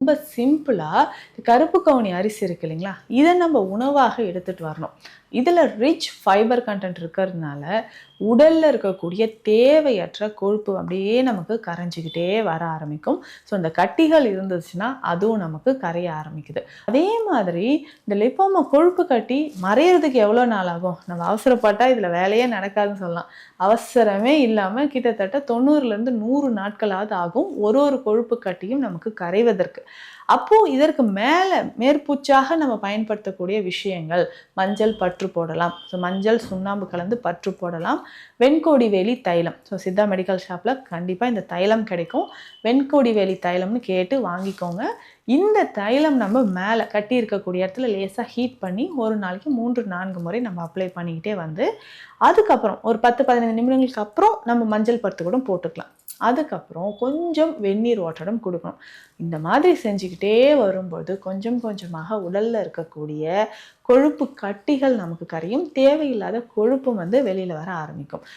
ரொம்ப சிம்பிளாக கருப்பு கவுனி அரிசி இருக்கு இல்லைங்களா? இதை நம்ம உணவாக எடுத்துகிட்டு வரணும். இதில் ரிச் ஃபைபர் கண்டென்ட் இருக்கிறதுனால உடலில் இருக்கக்கூடிய தேவையற்ற கொழுப்பு அப்படியே நமக்கு கரைஞ்சிக்கிட்டே வர ஆரம்பிக்கும். ஸோ இந்த கட்டிகள் இருந்துச்சுன்னா அதுவும் நமக்கு கரைய ஆரம்பிக்குது. அதே மாதிரி இந்த லிப்போமா கொழுப்பு கட்டி மறையிறதுக்கு எவ்வளோ நாள் ஆகும்? நம்ம அவசரப்பட்டால் இதில் வேலையே நடக்காதுன்னு சொல்லலாம். அவசரமே இல்லாமல் கிட்டத்தட்ட தொண்ணூறுலேருந்து நூறு நாட்களாவது ஆகும் ஒரு ஒரு கொழுப்பு கட்டியும் நமக்கு கரைவதற்கு. அப்போது இதற்கு மேலே மேலே மேற்பூச்சாக நம்ம பயன்படுத்தக்கூடிய விஷயங்கள் மஞ்சள் பற்று போடலாம். ஸோ மஞ்சள் சுண்ணாம்பு கலந்து பற்று போடலாம். வெண்கோடி வேலி தைலம். ஸோ சித்தா மெடிக்கல் ஷாப்பில் கண்டிப்பாக இந்த தைலம் கிடைக்கும். வெண்கோடி வேலி தைலம்னு கேட்டு வாங்கிக்கோங்க. இந்த தைலம் நம்ம மேலே கட்டி இருக்கக்கூடிய இடத்துல லேசாக ஹீட் பண்ணி ஒரு நாளைக்கு மூன்று நான்கு முறை நம்ம அப்ளை பண்ணிக்கிட்டே வந்து அதுக்கப்புறம் ஒரு பத்து பதினைந்து நிமிடங்களுக்கு அப்புறம் நம்ம மஞ்சள் பருத்து கூட போட்டுக்கலாம். அதுக்கப்புறம் கொஞ்சம் வெந்நீர் ஓட்டடம் கொடுக்கணும். இந்த மாதிரி செஞ்சுக்கிட்டே வரும்போது கொஞ்சம் கொஞ்சமாக உடலில் இருக்கக்கூடிய கொழுப்பு கட்டிகள் நமக்கு கரையும். தேவையில்லாத கொழுப்பும் வந்து வெளியில் வர ஆரம்பிக்கும்.